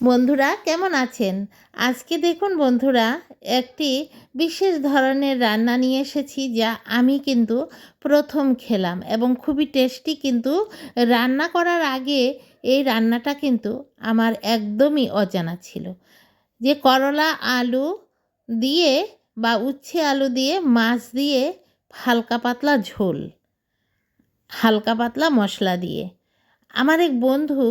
বন্ধুরা, কেমন আছেন? আজকে দেখুন বন্ধুরা, একটি বিশেষ ধরনের রান্না নিয়ে এসেছি যা আমি কিন্তু প্রথম খেলাম এবং খুবই টেস্টি কিন্তু রান্না করার আগে এই রান্নাটা কিন্তু আমার একদমই অজানা ছিল। যে করলা আলু দিয়ে বা উচ্ছে আলু দিয়ে, মাছ দিয়ে হালকা পাতলা ঝোল, হালকা পাতলা মশলা দিয়ে। আমার এক বন্ধু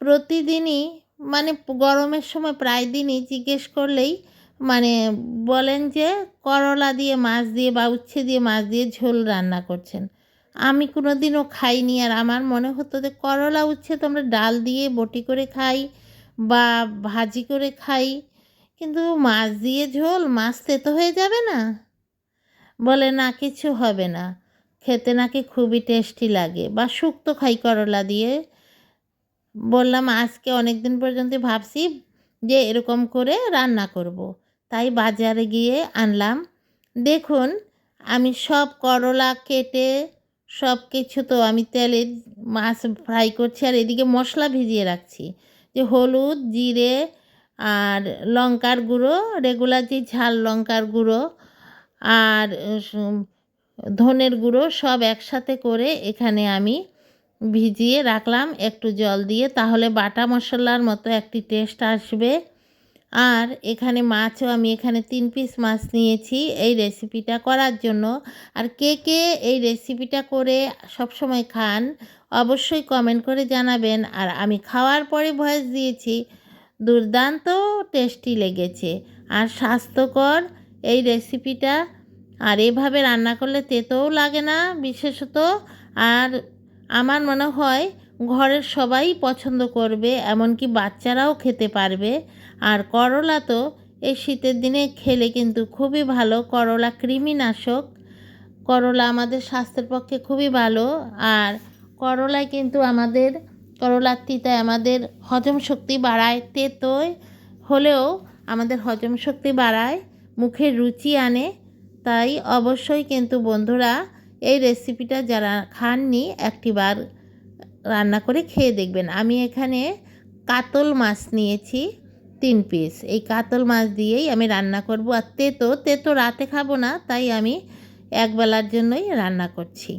প্রতিদিনই মানে গরমের সময় প্রায় দিনই জিজ্ঞেস করলেই মানে বলেন যে করলা দিয়ে মাছ দিয়ে বা উচ্ছে দিয়ে মাছ দিয়ে ঝোল রান্না করছেন। আমি কোনো দিনও খাইনি আর আমার মনে হতো যে করলা, উচ্ছে তো আমরা ডাল দিয়ে বটি করে খাই বা ভাজি করে খাই, কিন্তু মাছ দিয়ে ঝোল মাছ তেতো হয়ে যাবে না। বলে না, কিছু হবে না। খেতে নাকি খুবই টেস্টি লাগে। বা শুক্তো খাই করলা দিয়ে। বললাম, আজকে অনেক দিন পর্যন্ত ভাবছি যে এরকম করে রান্না করব। তাই বাজারে গিয়ে আনলাম দেখুন, আমি সব করলা কেটে সব কিছু তো আমি তেলে মাছ ফ্রাই করছি আর এদিকে মশলা ভিজিয়ে রাখছি যে হলুদ, জিরে আর লঙ্কার গুঁড়ো রেগুলার যে ঝাল লঙ্কার গুঁড়ো আর ধনের গুঁড়ো সব একসাথে করে এখানে আমি ভিজিয়ে রাখলাম, একটু জল দিয়ে, তাহলে বাটা মশলার মতো একটি টেস্ট আসবে। আর এখানে মাছও আমি এখানে তিন পিস মাছ নিয়েছি এই রেসিপিটা করার জন্য। আর কে কে এই রেসিপিটা করে সব সময় খান, অবশ্যই কমেন্ট করে জানাবেন। আর আমি খাওয়ার পরে ভয়েস দিয়েছি, দুর্দান্ত টেস্টি লেগেছে। আর স্বাস্থ্যকর এই রেসিপিটা আর এভাবে রান্না করলে তেতোও লাগে না বিশেষত। আর আমার মনে হয় ঘরের সবাই পছন্দ করবে, এমনকি বাচ্চারাও খেতে পারবে। আর করলা তো এই শীতের দিনে খেলে কিন্তু খুবই ভালো। করলা কৃমিনাশক। করলা আমাদের স্বাস্থ্যের পক্ষে খুবই ভালো। আর করলায় কিন্তু আমাদের, করলার তিতায় আমাদের হজম শক্তি বাড়ায়। তেতোয় হলেও আমাদের হজম শক্তি বাড়ায়, মুখের রুচি আনে। তাই অবশ্যই কিন্তু বন্ধুরা এই রেসিপিটা যারা খাননি, একটিবার রান্না করে খেয়ে দেখবেন। আমি এখানে কাতল মাছ নিয়েছি তিন পিস এই কাতল মাছ দিয়েই আমি রান্না করব। আর তেতো তেতো রাতে খাব না, তাই আমি একবেলার জন্যই রান্না করছি।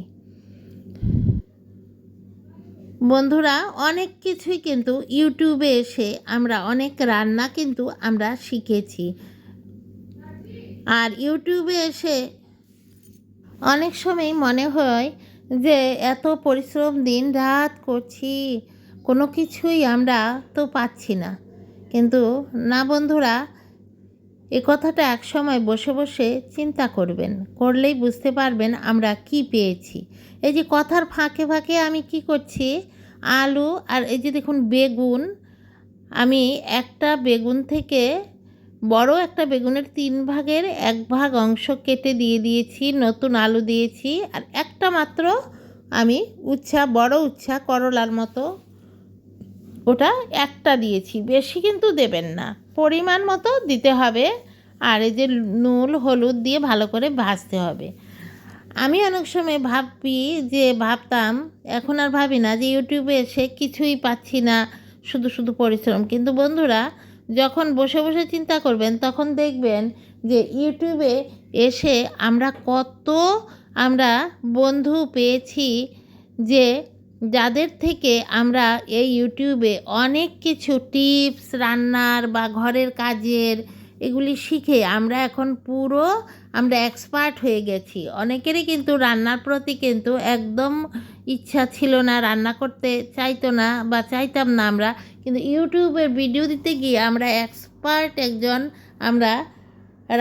বন্ধুরা, অনেক কিছুই কিন্তু ইউটিউবে এসে আমরা অনেক রান্না কিন্তু আমরা শিখেছি। আর ইউটিউবে এসে অনেক সময় মনে হয় যে এত পরিশ্রম দিন রাত করছি, কোনো কিছুই আমরা তো পাচ্ছি না। কিন্তু না বন্ধুরা, এ কথাটা এক সময় বসে বসে চিন্তা করবেন, করলেই বুঝতে পারবেন আমরা কি পেয়েছি। এই যে কথার ফাঁকে ফাঁকে আমি কি করছি, আলু আর এই যে দেখুন বেগুন, আমি একটা বেগুন থেকে বড় একটা বেগুনের তিন ভাগের এক ভাগ অংশ কেটে দিয়ে দিয়েছি, নতুন আলু দিয়েছি, আর একটা মাত্র আমি উচ্ছা, বড় উচ্ছা করলার মতো ওটা একটা দিয়েছি। বেশি কিন্তু দেবেন না, পরিমাণ মতো দিতে হবে, আর এই যে নুন, হলুদ দিয়ে ভালো করে ভাজতে হবে। আমি অনেক সময় ভাবি যে, ভাবতাম, এখন আর ভাবি না যে, ইউটিউবে এসে কিছুই পাচ্ছি না, শুধু শুধু পরিশ্রম। কিন্তু বন্ধুরা যখন বসে বসে চিন্তা করবেন, তখন দেখবেন যে ইউটিউবে এসে আমরা কত আমরা বন্ধু পেয়েছি যে যাদের থেকে আমরা এই ইউটিউবে অনেক কিছু টিপস রান্নার বা ঘরের কাজের এগুলি শিখে আমরা এখন পুরো আমরা এক্সপার্ট হয়ে গেছি। অনেকেরই কিন্তু রান্নার প্রতি কিন্তু একদম ইচ্ছা ছিল না, রান্না করতে চাইতো না বা চাইতাম না আমরা। কিন্তু ইউটিউবের ভিডিও দিতে গিয়ে আমরা এক্সপার্ট একজন আমরা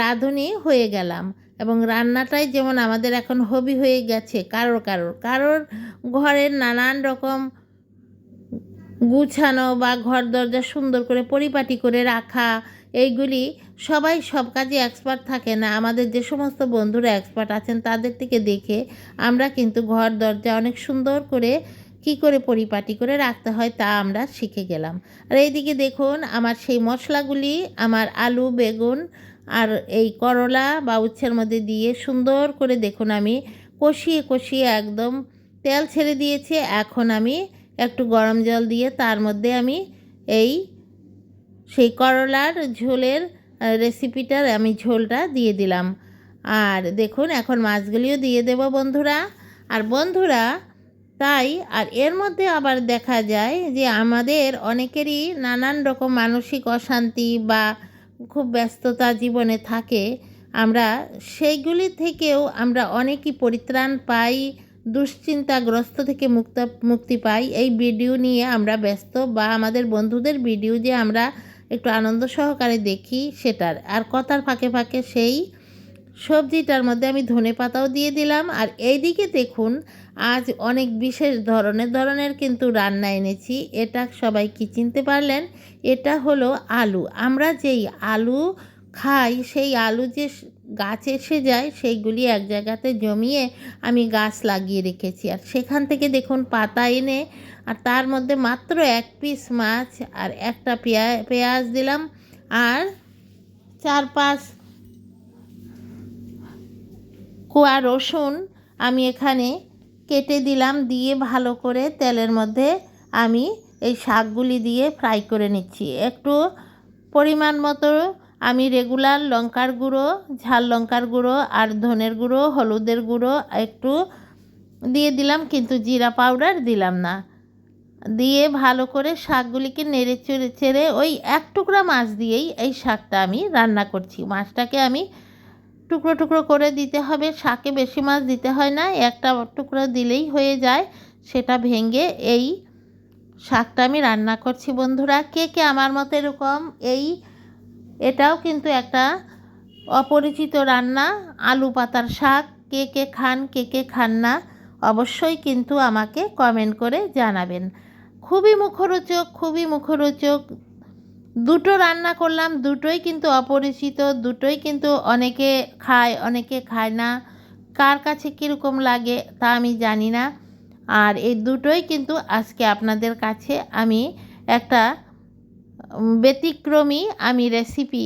রাঁধুনি হয়ে গেলাম। এবং রান্নাটাই যেমন আমাদের এখন হবি হয়ে গেছে কারোর কারোর। কারোর ঘরের নানান রকম গুছানো বা ঘর দরজা সুন্দর করে পরিপাটি করে রাখা এইগুলি সবাই সব কাজে এক্সপার্ট থাকে না। আমাদের যে সমস্ত বন্ধুরা এক্সপার্ট আছেন, তাদের থেকে দেখে আমরা কিন্তু ঘর দরজা অনেক সুন্দর করে কি করে পরিপাটি করে রাখতে হয় তা আমরা শিখে গেলাম। আর এইদিকে দেখুন, আমার সেই মশলাগুলি, আমার আলু, বেগুন আর এই করলা বা উচ্ছের মধ্যে দিয়ে সুন্দর করে দেখুন আমি কষিয়ে কষিয়ে একদম তেল ছেড়ে দিয়েছে। এখন আমি একটু গরম জল দিয়ে তার মধ্যে আমি এই সেই করলার ঝোলের রেসিপিটার আমি ঝোলটা দিয়ে দিলাম। আর দেখুন, এখন মাছগুলিও দিয়ে দেব বন্ধুরা। আর বন্ধুরা, তাই, আর এর মধ্যে আবার দেখা যায় যে আমাদের অনেকেরই নানান রকম মানসিক অশান্তি বা খুব ব্যস্ততা জীবনে থাকে। আমরা সেইগুলি থেকেও আমরা অনেকই পরিত্রাণ পাই, দুশ্চিন্তাগ্রস্ত থেকে মুক্ত, মুক্তি পাই। এই ভিডিও নিয়ে আমরা ব্যস্ত বা আমাদের বন্ধুদের ভিডিও যে আমরা একটু আনন্দ সহকারে দেখি সেটার। আর কথার ফাঁকে ফাঁকে সেই সবজিটার মধ্যে আমি ধনে পাতাও দিয়ে দিলাম। আর এইদিকে দেখুন, আজ অনেক বিশেষ ধরনের ধরনের কিন্তু রান্না এনেছি। এটা সবাই কি চিনতে পারলেন? এটা হলো আলু। আমরা যেই আলু খাই, সেই আলু যে গাছে এসে যায়, সেইগুলি এক জায়গাতে জমিয়ে আমি গাছ লাগিয়ে রেখেছি। আর সেখান থেকে দেখুন পাতা এনে, আর তার মধ্যে মাত্র এক পিস মাছ আর একটা পেঁয়া, পেঁয়াজ দিলাম। আর চার পাঁচ কোয়া রসুন আমি এখানে কেটে দিলাম, দিয়ে ভালো করে তেলের মধ্যে আমি এই শাকগুলি দিয়ে ফ্রাই করে নিচ্ছি। একটু পরিমাণ মতো আমি রেগুলার লঙ্কার গুঁড়ো, ঝাল লঙ্কার গুঁড়ো আর ধনের গুঁড়ো, হলুদের গুঁড়ো একটু দিয়ে দিলাম কিন্তু জিরা পাউডার দিলাম না। দিয়ে ভালো করে শাকগুলিকে নেড়ে চেড়ে চেড়ে ওই এক টুকরা মাছ দিয়েই এই শাকটা আমি রান্না করছি। মাছটাকে আমি টুকরো টুকরো করে দিতে হবে। শাকে বেশি মাছ দিতে হয় না, একটা টুকরো দিলেই হয়ে যায়। সেটা ভেঙে এই শাকটা আমি রান্না করছি বন্ধুরা। কে কে আমার মতো এরকম এই এটাও কিন্তু একটা অপরিচিত রান্না। আলু পাতার শাক, কে কে খান, কে কে খান না, অবশ্যই কিন্তু আমাকে কমেন্ট করে জানাবেন। খুবই মুখরোচক খুবই মুখরোচক। দুটো রান্না করলাম, দুটোই কিন্তু অপরিচিত, দুটোই কিন্তু অনেকে খায় অনেকে খায় না। কার কাছে কীরকম লাগে তা আমি জানি না। আর এই দুটোই কিন্তু আজকে আপনাদের কাছে আমি একটা ব্যতিক্রমী আমি রেসিপি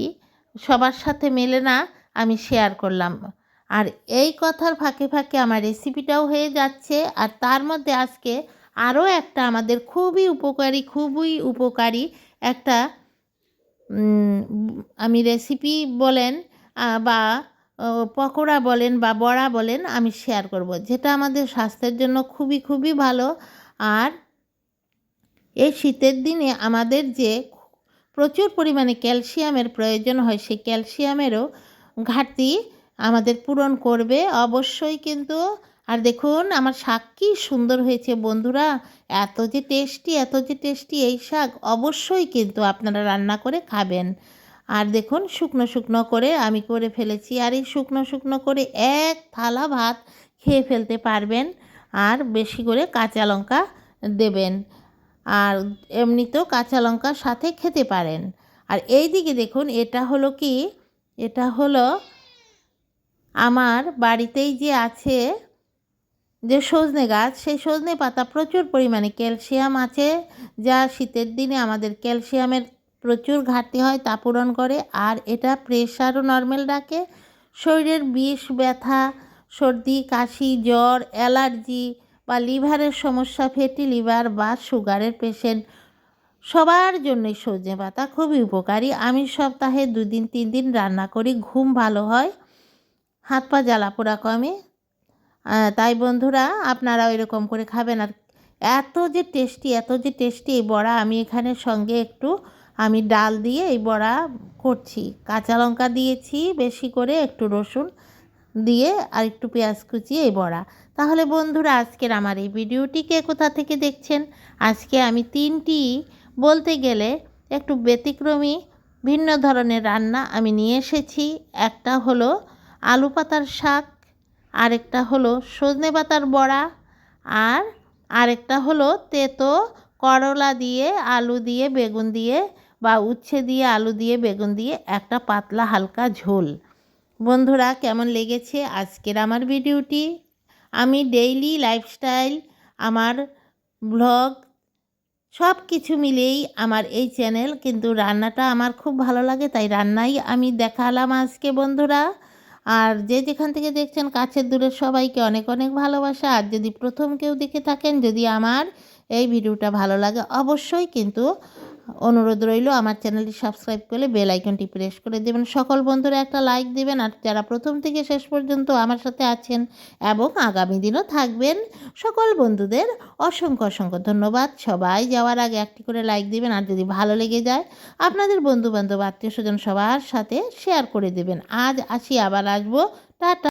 সবার সাথে মেলে না, আমি শেয়ার করলাম। আর এই কথার ফাঁকে ফাঁকে আমার রেসিপিটাও হয়ে যাচ্ছে, আর তার মধ্যে আজকে আরও একটা আমাদের খুবই উপকারী খুবই উপকারী একটা আমি রেসিপি বলেন বা পকোড়া বলেন বা বড়া বলেন, আমি শেয়ার করব, যেটা আমাদের স্বাস্থ্যের জন্য খুবই খুবই ভালো। আর এই শীতের দিনে আমাদের যে প্রচুর পরিমাণে ক্যালসিয়ামের প্রয়োজন হয়। সেই ক্যালসিয়ামেরও ঘাটতি আমাদের পূরণ করবে অবশ্যই কিন্তু। আর দেখুন, আমার শাক কি সুন্দর হয়েছে বন্ধুরা। এত যে টেস্টি, এত যে টেস্টি এই শাক অবশ্যই কিন্তু আপনারা রান্না করে খাবেন। আর দেখুন, শুকনো শুকনো করে আমি করে ফেলেছি। আর এই শুকনো শুকনো করে এক থালা ভাত খেয়ে ফেলতে পারবেন। আর বেশি করে কাঁচা লঙ্কা দেবেন। আর এমনিতেও কাঁচা লঙ্কার সাথে খেতে পারেন। আর এই দিকে দেখুন, এটা হলো কি? এটা হলো আমার বাড়িতেই যে আছে যে সজনে গাছ, সেই সজনে পাতা প্রচুর পরিমাণে। ক্যালসিয়াম আছে, যা শীতের দিনে আমাদের ক্যালসিয়ামের প্রচুর ঘাটতি হয়, তা পূরণ করে। আর এটা প্রেশারও নর্মাল রাখে। শরীরের বিষ, ব্যথা, সর্দি, কাশি, জ্বর, অ্যালার্জি বা লিভারের সমস্যা, ফ্যাটি লিভার বা সুগারের পেশেন্ট সবার জন্যই সজনে পাতা খুবই উপকারী। আমি সপ্তাহে দুদিন তিন দিন রান্না করি, ঘুম ভালো হয়, হাত পা জ্বালা পোড়া কমে তাই বন্ধুরা, আপনারাও এরকম করে খাবেন। আর এত যে টেস্টি এত যে টেস্টি এই বড়া আমি এখানে সঙ্গে একটু আমি ডাল দিয়ে এই বড়া করছি। কাঁচা লঙ্কা দিয়েছি বেশি করে, একটু রসুন দিয়ে আর একটু পেঁয়াজ কুচিয়ে এই বড়া। তাহলে বন্ধুরা, আজকের আমার এই ভিডিওটিকে কোথা থেকে দেখছেন? আজকে আমি তিনটি বলতে গেলে একটু ব্যতিক্রমী, ভিন্ন ধরনের রান্না আমি নিয়ে এসেছি। একটা হলো আলু পাতার শাক, আরেকটা হলো সজনে পাতার বড়া, আর আরেকটা হলো তেতো করলা দিয়ে আলু দিয়ে বেগুন দিয়ে বা উচ্ছে দিয়ে আলু দিয়ে বেগুন দিয়ে একটা পাতলা হালকা ঝোল। বন্ধুরা, কেমন লেগেছে আজকের আমার ভিডিওটি? আমি ডেইলি লাইফস্টাইল আমার ব্লগ সব কিছু মিলেই আমার এই চ্যানেল কিন্তু রান্নাটা আমার খুব ভালো লাগে, তাই রান্নাই আমি দেখালাম আজকে বন্ধুরা। আর যে যেখান থেকে দেখছেন, কাছের দূরের সবাইকে অনেক অনেক ভালোবাসা। আর যদি প্রথম কেউ দেখে থাকেন, যদি আমার এই ভিডিওটা ভালো লাগে, অবশ্যই কিন্তু অনুরোধ রইল আমার চ্যানেলটি সাবস্ক্রাইব করে বেল আইকনটি প্রেস করে দেবেন। সকল বন্ধুরা একটা লাইক দেবেন আর যারা প্রথম থেকে শেষ পর্যন্ত আমার সাথে আছেন এবং আগামী দিনও থাকবেন, সকল বন্ধুদের অসংখ্য অসংখ্য ধন্যবাদ। সবাই যাওয়ার আগে একটি করে লাইক দিবেন আর যদি ভালো লেগে যায়, আপনাদের বন্ধু বান্ধব আত্মীয় স্বজন সবার সাথে শেয়ার করে দেবেন। আজ আসি, আবার আসব। টাটা।